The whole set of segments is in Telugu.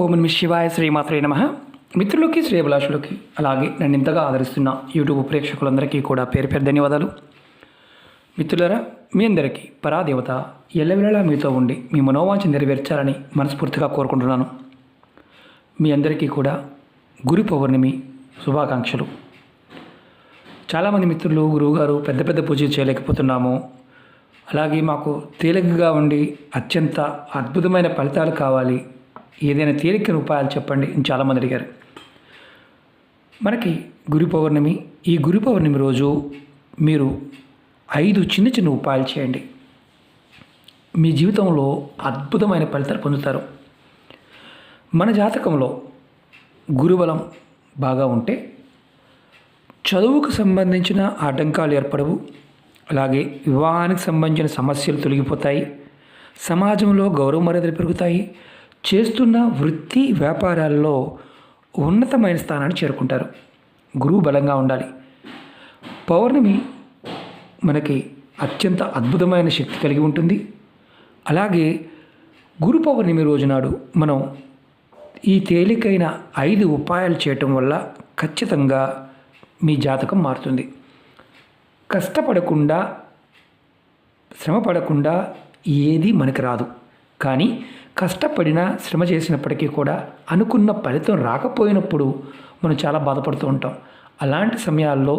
ఓం నమ శివాయ శ్రీమాత్రే నమ. మిత్రులకి శ్రేభిలాషులకి అలాగే నన్ను ఇంతగా ఆదరిస్తున్న యూట్యూబ్ ప్రేక్షకులందరికీ కూడా పేరు పేరు ధన్యవాదాలు. మిత్రులరా మీ అందరికీ పరాదేవత ఎల్లవేళలా మీతో ఉండి మీ మనోవాంఛ నెరవేర్చాలని మనస్ఫూర్తిగా కోరుకుంటున్నాను. మీ అందరికీ కూడా గురు పౌర్ణమి శుభాకాంక్షలు. చాలామంది మిత్రులు గురువుగారు పెద్ద పెద్ద పూజలు చేయలేకపోతున్నాము. అలాగే మాకు తేలికగా ఉండి అత్యంత అద్భుతమైన ఫలితాలు కావాలి. ఏదైనా తేలికైన ఉపాయాలు చెప్పండి అని చాలామంది అడిగారు. మనకి గురు పౌర్ణమి ఈ గురు పౌర్ణమి రోజు మీరు ఐదు చిన్న చిన్న ఉపాయాలు చేయండి. మీ జీవితంలో అద్భుతమైన ఫలితాలు పొందుతారు. మన జాతకంలో గురుబలం బాగా ఉంటే చదువుకు సంబంధించిన ఆటంకాలు ఏర్పడవు. అలాగే వివాహానికి సంబంధించిన సమస్యలు తొలగిపోతాయి. సమాజంలో గౌరవ మర్యాదలు పెరుగుతాయి. చేస్తున్న వృత్తి వ్యాపారాల్లో ఉన్నతమైన స్థానాన్ని చేరుకుంటారు. గురువు బలంగా ఉండాలి. పౌర్ణమి మనకి అత్యంత అద్భుతమైన శక్తి కలిగి ఉంటుంది. అలాగే గురు పౌర్ణమి రోజునాడు మనం ఈ తేలికైన ఐదు ఉపాయాలు చేయటం వల్ల ఖచ్చితంగా మీ జాతకం మారుతుంది. కష్టపడకుండా శ్రమ పడకుండా ఏది మనకు రాదు. కానీ కష్టపడినా శ్రమ చేసినప్పటికీ కూడా అనుకున్న ఫలితం రాకపోయినప్పుడు మనం చాలా బాధపడుతూ ఉంటాం. అలాంటి సమయాల్లో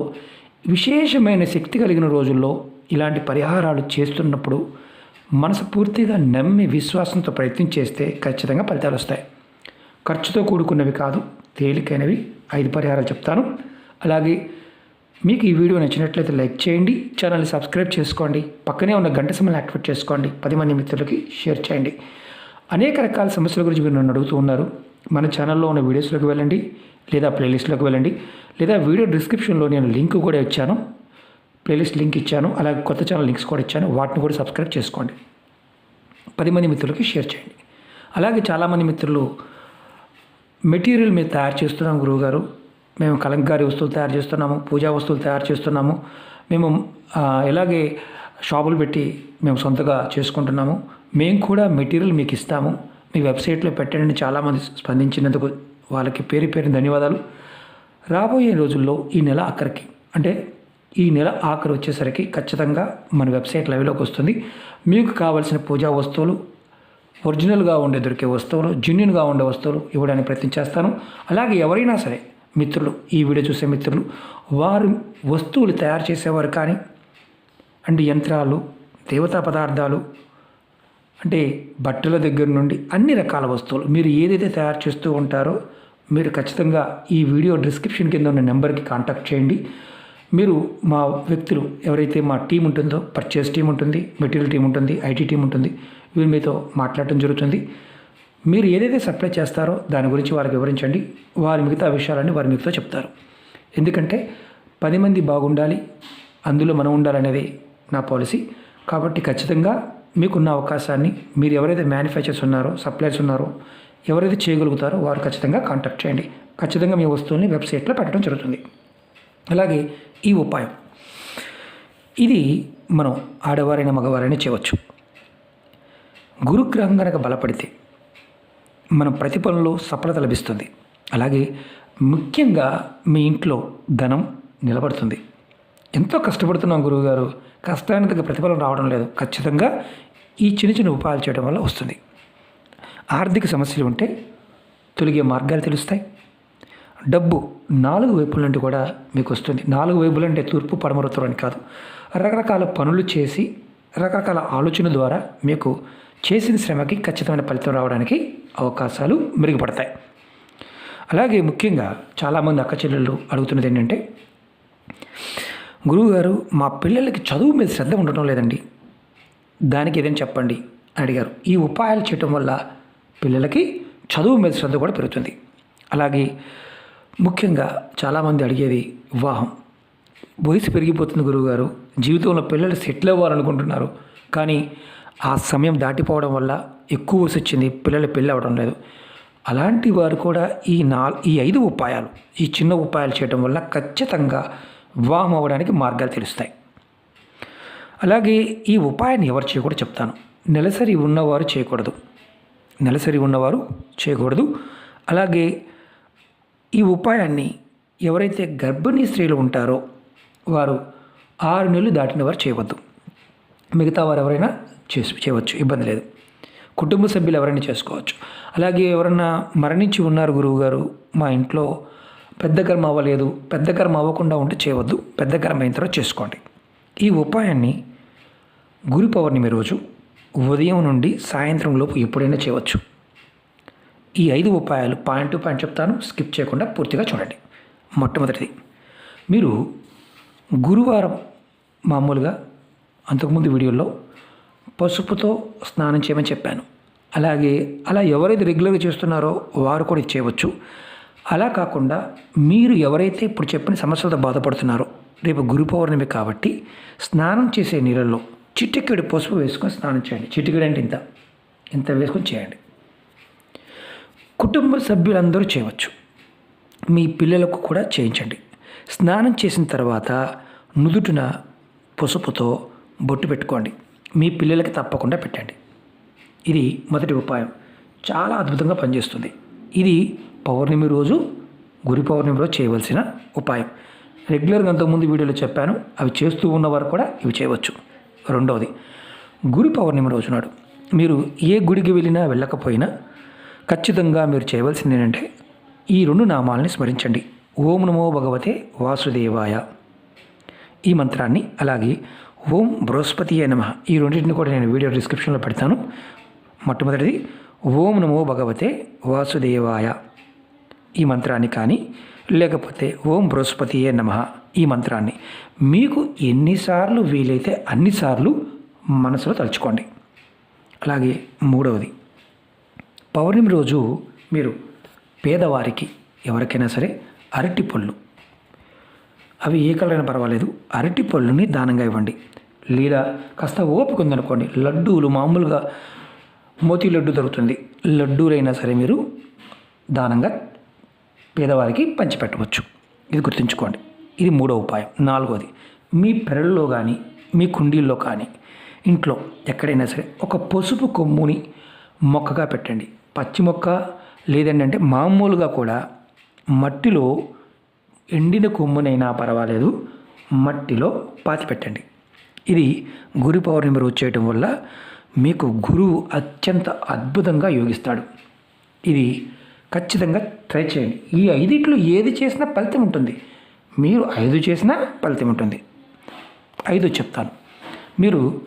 విశేషమైన శక్తి కలిగిన రోజుల్లో ఇలాంటి పరిహారాలు చేస్తున్నప్పుడు మనసు పూర్తిగా నమ్మి విశ్వాసంతో ప్రయత్నం చేస్తే ఖచ్చితంగా ఫలితాలు వస్తాయి. ఖర్చుతో కూడుకున్నవి కాదు తేలికైనవి. ఐదు పరిహారాలు చెప్తాను. అలాగే మీకు ఈ వీడియో నచ్చినట్లయితే లైక్ చేయండి ఛానల్ని సబ్స్క్రైబ్ చేసుకోండి పక్కనే ఉన్న గంట సమయం యాక్టివేట్ చేసుకోండి పది మంది మిత్రులకి షేర్ చేయండి. అనేక రకాల సమస్యల గురించి మీరు నన్ను అడుగుతూ ఉన్నారు. మన ఛానల్లో ఉన్న వీడియోస్లోకి వెళ్ళండి లేదా ప్లేలిస్ట్లోకి వెళ్ళండి లేదా వీడియో డిస్క్రిప్షన్లో నేను లింక్ కూడా ఇచ్చాను. ప్లేలిస్ట్ లింక్ ఇచ్చాను అలాగే కొత్త ఛానల్ లింక్స్ కూడా ఇచ్చాను. వాటిని కూడా సబ్స్క్రైబ్ చేసుకోండి. పది మంది మిత్రులకి షేర్ చేయండి. అలాగే చాలామంది మిత్రులు మెటీరియల్ మేము తయారు చేస్తున్నాం గురువుగారు. మేము కలంకారీ వస్తువులు తయారు చేస్తున్నాము పూజా వస్తువులు తయారు చేస్తున్నాము. మేము ఇలాగే షాపులు పెట్టి మేము సొంతగా చేసుకుంటున్నాము. మేము కూడా మెటీరియల్ మీకు ఇస్తాము. మీ వెబ్సైట్లో పెట్టండి. చాలామంది స్పందించినందుకు వాళ్ళకి పేరు పేరు ధన్యవాదాలు. రాబోయే రోజుల్లో ఈ నెల ఆఖరికి అంటే ఈ నెల ఆఖరి వచ్చేసరికి ఖచ్చితంగా మన వెబ్సైట్ లైవ్లోకి వస్తుంది. మీకు కావాల్సిన పూజా వస్తువులు ఒరిజినల్గా ఉండే దొరికే వస్తువులు జెన్యున్గా ఉండే వస్తువులు ఇవ్వడానికి ప్రయత్నం చేస్తాను. అలాగే ఎవరైనా సరే మిత్రులు ఈ వీడియో చూసే మిత్రులు వారు వస్తువులు తయారు చేసేవారు కానీ అండ్ యంత్రాలు దేవతా పదార్థాలు అంటే బట్టల దగ్గర నుండి అన్ని రకాల వస్తువులు. మీరు ఏదైతే తయారు చేస్తూ ఉంటారో మీరు ఖచ్చితంగా ఈ వీడియో డిస్క్రిప్షన్ కింద ఉన్న నెంబర్కి కాంటాక్ట్ చేయండి. మీరు మా వ్యక్తులు ఎవరైతే మా టీం ఉంటుందో పర్చేస్ టీం ఉంటుంది మెటీరియల్ టీం ఉంటుంది ఐటీ టీం ఉంటుంది వీరు మీతో మాట్లాడటం జరుగుతుంది. మీరు ఏదైతే సప్లై చేస్తారో దాని గురించి వారికి వివరించండి. వారి మిగతా విషయాలన్నీ వారు మీతో చెప్తారు. ఎందుకంటే పది మంది బాగుండాలి అందులో మనం ఉండాలనేది నా పాలసీ. కాబట్టి ఖచ్చితంగా మీకున్న అవకాశాన్ని మీరు ఎవరైతే మ్యానుఫ్యాక్చర్స్ ఉన్నారో సప్లైర్స్ ఉన్నారో ఎవరైతే చేయగలుగుతారో వారు ఖచ్చితంగా కాంటాక్ట్ చేయండి. ఖచ్చితంగా మీ వస్తువుల్ని వెబ్సైట్లో పెట్టడం జరుగుతుంది. అలాగే ఈ ఉపాయం. ఇది మనం ఆడవారైన మగవారైనా చేయవచ్చు. గురుగ్రహం కనుక బలపడితే మన ప్రతి పనిలో సఫలత లభిస్తుంది. అలాగే ముఖ్యంగా మీ ఇంట్లో ధనం నిలబడుతుంది. ఎంతో కష్టపడుతున్నాం గురువుగారు. కష్టానికి తగ్గ ప్రతిఫలం రావడం లేదు. ఖచ్చితంగా ఈ చిన్న చిన్న ఉపాయాలు చేయడం వల్ల వస్తుంది. ఆర్థిక సమస్యలు ఉంటే తొలగే మార్గాలు తెలుస్తాయి. డబ్బు నాలుగు వైపుల నుండి కూడా మీకు వస్తుంది. నాలుగు వైపులు అంటే తూర్పు పడమర అని కాదు. రకరకాల పనులు చేసి రకరకాల ఆలోచన ద్వారా మీకు చేసిన శ్రమకి ఖచ్చితమైన ఫలితం రావడానికి అవకాశాలు మెరుగుపడతాయి. అలాగే ముఖ్యంగా చాలామంది అక్క చెల్లెళ్ళు అడుగుతున్నది ఏంటంటే గురువుగారు మా పిల్లలకి చదువు మీద శ్రద్ధ ఉండటం లేదండి. దానికి ఏదైనా చెప్పండి అడిగారు. ఈ ఉపాయాలు చేయటం వల్ల పిల్లలకి చదువు మీద శ్రద్ధ కూడా పెరుగుతుంది. అలాగే ముఖ్యంగా చాలామంది అడిగేది వివాహం. వయసు పెరిగిపోతుంది గురువుగారు. జీవితంలో పిల్లలు సెటిల్ అవ్వాలనుకుంటున్నారు. కానీ ఆ సమయం దాటిపోవడం వల్ల ఎక్కువ వయసు వచ్చింది పిల్లలు పెళ్ళి అవ్వడం లేదు. అలాంటి వారు కూడా ఈ నా ఈ ఐదు ఉపాయాలు ఈ చిన్న ఉపాయాలు చేయడం వల్ల ఖచ్చితంగా వివాహం అవ్వడానికి మార్గాలు తెలుస్తాయి. అలాగే ఈ ఉపాయాన్ని ఎవరు చేయకూడదు చెప్తాను. నెలసరి ఉన్నవారు చేయకూడదు. నెలసరి ఉన్నవారు చేయకూడదు. అలాగే ఈ ఉపాయాన్ని ఎవరైతే గర్భిణీ స్త్రీలు ఉంటారో వారు ఆరు నెలలు దాటిన వారు చేయవద్దు. మిగతా వారు ఎవరైనా చేసి చేయవచ్చు. ఇబ్బంది లేదు. కుటుంబ సభ్యులు ఎవరైనా చేసుకోవచ్చు. అలాగే ఎవరైనా మరణించి ఉన్నారు గురువు గారు మా ఇంట్లో పెద్ద కర్మ అవ్వలేదు పెద్ద కర్మ అవ్వకుండా ఉంటే చేయవద్దు పెద్ద కర్మ అయిన తర్వాత చేసుకోండి. ఈ ఉపాయాన్ని గురు పౌర్ణమి రోజు ఉదయం నుండి సాయంత్రం లోపు ఎప్పుడైనా చేయవచ్చు. ఈ ఐదు ఉపాయాలు పాయింట్ టు పాయింట్ చెప్తాను స్కిప్ చేయకుండా పూర్తిగా చూడండి. మొట్టమొదటిది మీరు గురువారం మామూలుగా అంతకుముందు వీడియోలో పసుపుతో స్నానం చేయమని చెప్పాను. అలాగే అలా ఎవరైతే రెగ్యులర్గా చేస్తున్నారో వారు కూడా ఇది చేయవచ్చు. అలా కాకుండా మీరు ఎవరైతే ఇప్పుడు చెప్పిన సమస్యలతో బాధపడుతున్నారో రేపు గురు పౌర్ణమి కాబట్టి స్నానం చేసే నీళ్ళల్లో చిటికెడు పసుపు వేసుకొని స్నానం చేయండి. చిటికెడు అంటే ఇంత? ఇంత వేసుకొని చేయండి. కుటుంబ సభ్యులందరూ చేయవచ్చు. మీ పిల్లలకు కూడా చేయించండి. స్నానం చేసిన తర్వాత నుదుటిన పసుపుతో బొట్టు పెట్టుకోండి. మీ పిల్లలకి తప్పకుండా పెట్టండి. ఇది మొదటి ఉపాయం. చాలా అద్భుతంగా పనిచేస్తుంది. ఇది పౌర్ణమి రోజు గురి పౌర్ణమి రోజు చేయవలసిన ఉపాయం. రెగ్యులర్గా అంతకుముందు వీడియోలో చెప్పాను అవి చేస్తూ ఉన్నవారు కూడా ఇవి చేయవచ్చు. రెండవది గురి పౌర్ణమి రోజు నాడు మీరు ఏ గుడికి వెళ్ళినా వెళ్ళకపోయినా ఖచ్చితంగా మీరు చేయవలసింది ఏంటంటే ఈ రెండు నామాలని స్మరించండి. ఓం నమో భగవతే వాసుదేవాయ. ఈ మంత్రాన్ని అలాగే ఓం బృహస్పతి నమ ఈ రెండింటిని కూడా నేను వీడియో డిస్క్రిప్షన్లో పెడతాను. మొట్టమొదటిది ఓం నమో భగవతే వాసుదేవాయ. ఈ మంత్రాన్ని కానీ లేకపోతే ఓం బృహస్పతియే నమ ఈ మంత్రాన్ని. మీకు ఎన్నిసార్లు వీలైతే అన్నిసార్లు మనసులో తలుచుకోండి. అలాగే మూడవది. పౌర్ణమి రోజు మీరు పేదవారికి ఎవరికైనా సరే అరటి పళ్ళు. అవి ఏ కలర్ అయినా పర్వాలేదు. అరటి పళ్ళుని దానంగా ఇవ్వండి. లేదా కాస్త ఓపిక ఉందనుకోండి. లడ్డూలు మామూలుగా మోతీ లడ్డు దొరుకుతుంది. లడ్డూలైనా సరే మీరు దానంగా పేదవారికి పంచిపెట్టవచ్చు. ఇది గుర్తుంచుకోండి. ఇది మూడో ఉపాయం. నాలుగోది మీ పెరల్లో కానీ మీ కుండీల్లో కానీ ఇంట్లో ఎక్కడైనా సరే ఒక పసుపు కొమ్ముని మొక్కగా పెట్టండి. పచ్చి మొక్క లేదంటే మామూలుగా కూడా మట్టిలో ఎండిన కొమ్మునైనా పర్వాలేదు మట్టిలో పాతి పెట్టండి ఇది గురు పౌర్ణమి రోజు చేయటం వల్ల మీకు గురువు అత్యంత అద్భుతంగా యోగిస్తాడు. ఇది ఖచ్చితంగా ట్రై చేయండి. ఈ ఐదిట్లో ఏది చేసినా ఫలితం ఉంటుంది. మీరు ఐదు చేసినా ఫలితం ఉంటుంది. ఐదు చెప్తాను. మీరు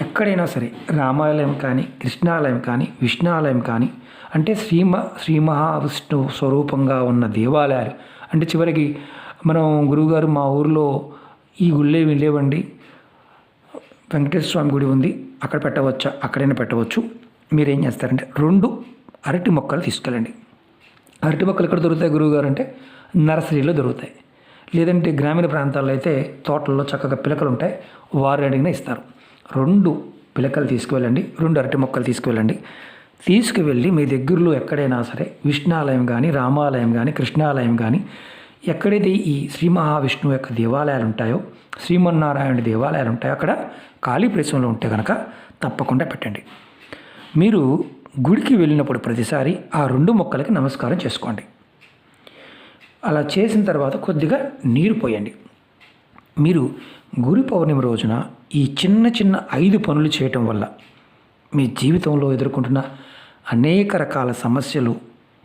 ఎక్కడైనా సరే రామాలయం కానీ కృష్ణాలయం కానీ విష్ణాలయం కానీ అంటే శ్రీమ శ్రీ మహావిష్ణు స్వరూపంగా ఉన్న దేవాలయాలు అంటే చివరికి మనం గురువుగారు మా ఊరిలో ఈ గుళ్ళే లేవండి. వెంకటేశ్వర స్వామి గుడి ఉంది. అక్కడ పెట్టవచ్చా? అక్కడైనా పెట్టవచ్చు. మీరేం చేస్తారంటే రెండు అరటి మొక్కలు తీసుకెళ్ళండి. అరటి మొక్కలు ఎక్కడ దొరుకుతాయి గురువుగారు అంటే నర్సరీలో దొరుకుతాయి. లేదంటే గ్రామీణ ప్రాంతాల్లో అయితే తోటల్లో చక్కగా పిలకలు ఉంటాయి. వారు అడిగిన ఇస్తారు. రెండు పిలకలు తీసుకువెళ్ళండి. రెండు అరటి మొక్కలు తీసుకువెళ్ళండి. తీసుకువెళ్ళి మీ దగ్గరలో ఎక్కడైనా సరే విష్ణాలయం కానీ రామాలయం కానీ కృష్ణాలయం కానీ ఎక్కడైతే ఈ శ్రీ మహావిష్ణువు యొక్క దేవాలయాలు ఉంటాయో శ్రీమన్నారాయణ దేవాలయాలు ఉంటాయో అక్కడ ఖాళీ ప్రదేశంలో ఉంటే కనుక తప్పకుండా పెట్టండి. మీరు గుడికి వెళ్ళినప్పుడు ప్రతిసారి ఆ రెండు మొక్కలకి నమస్కారం చేసుకోండి. అలా చేసిన తర్వాత కొద్దిగా నీరు పోయండి. మీరు గురు పౌర్ణమి రోజున ఈ చిన్న చిన్న ఐదు పనులు చేయటం వల్ల మీ జీవితంలో ఎదుర్కొంటున్న అనేక రకాల సమస్యలు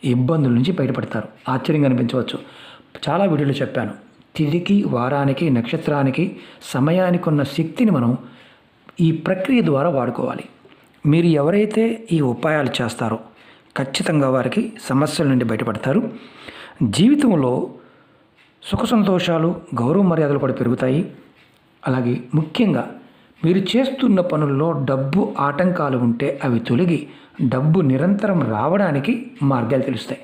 ఇబ్బందుల నుంచి బయటపడతారు. ఆశ్చర్యంగా అనిపించవచ్చు. చాలా వీడియోలు చెప్పాను. తిరిగి వారానికి నక్షత్రానికి సమయానికి ఉన్న శక్తిని మనం ఈ ప్రక్రియ ద్వారా వాడుకోవాలి. మీరు ఎవరైతే ఈ ఉపాయాలు చేస్తారో ఖచ్చితంగా వారికి సమస్యల నుండి బయటపడతారు. జీవితంలో సుఖ సంతోషాలు గౌరవ మర్యాదలు కూడా పెరుగుతాయి. అలాగే ముఖ్యంగా మీరు చేస్తున్న పనుల్లో డబ్బు ఆటంకాలు ఉంటే అవి తొలగి డబ్బు నిరంతరం రావడానికి మార్గాలు తెలుస్తాయి.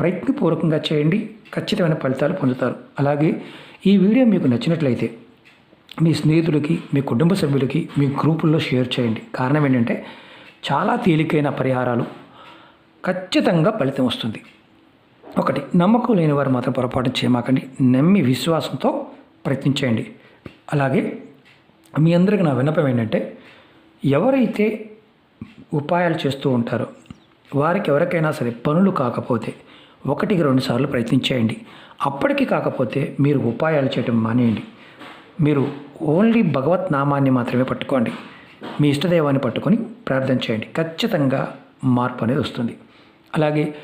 ప్రయత్నపూర్వకంగా చేయండి ఖచ్చితమైన ఫలితాలు పొందుతారు. అలాగే ఈ వీడియో మీకు నచ్చినట్లయితే మీ స్నేహితులకి మీ కుటుంబ సభ్యులకి మీ గ్రూపుల్లో షేర్ చేయండి. కారణం ఏంటంటే చాలా తేలికైన పరిహారాలు ఖచ్చితంగా ఫలితం వస్తుంది. ఒకటి నమ్మకం లేని వారు మాత్రం పొరపాటు చేయమాకండి నమ్మి విశ్వాసంతో ప్రయత్నించేయండి. అలాగే మీ అందరికి నా విన్నపం ఏంటంటే ఎవరైతే ఉపాయాలు చేస్తూ ఉంటారో వారికి ఎవరికైనా సరే పనులు కాకపోతే ఒకటికి రెండు సార్లు ప్రయత్నించేయండి. అప్పటికి కాకపోతే మీరు ఉపాయాలు చేయటం మానేయండి. మీరు ఓన్లీ భగవత్ నామాన్ని మాత్రమే పట్టుకోండి. మీ ఇష్టదైవాన్ని పట్టుకొని ప్రార్థన చేయండి. ఖచ్చితంగా మార్పు అనేది వస్తుంది. అలాగే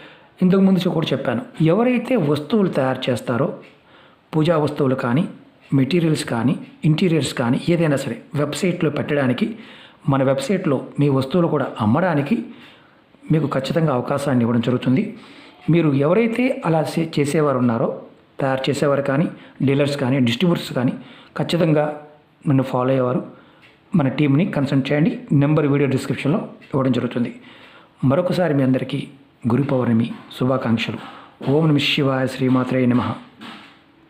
ఇంతకు ముందు కూడా చెప్పాను. ఎవరైతే వస్తువులు తయారు చేస్తారో పూజా వస్తువులు కానీ మెటీరియల్స్ కానీ ఇంటీరియర్స్ కానీ ఏదైనా సరే వెబ్సైట్లో పెట్టడానికి మన వెబ్సైట్లో మీ వస్తువులు కూడా అమ్మడానికి మీకు ఖచ్చితంగా అవకాశాన్ని ఇవ్వడం జరుగుతుంది. మీరు ఎవరైతే అలా చే- చేసేవారు ఉన్నారో తయారు చేసేవారు కానీ డీలర్స్ కానీ డిస్ట్రిబ్యూటర్స్ కానీ ఖచ్చితంగా నన్ను ఫాలో అయ్యేవారు. మన టీంని కన్సల్ట్ చేయండి. నెంబర్ వీడియో డిస్క్రిప్షన్లో ఇవ్వడం జరుగుతుంది. మరొకసారి మీ అందరికీ గురు పౌర్ణమి శుభాకాంక్షలు. ఓం నమ శివాయ శ్రీమాత్రే నమః.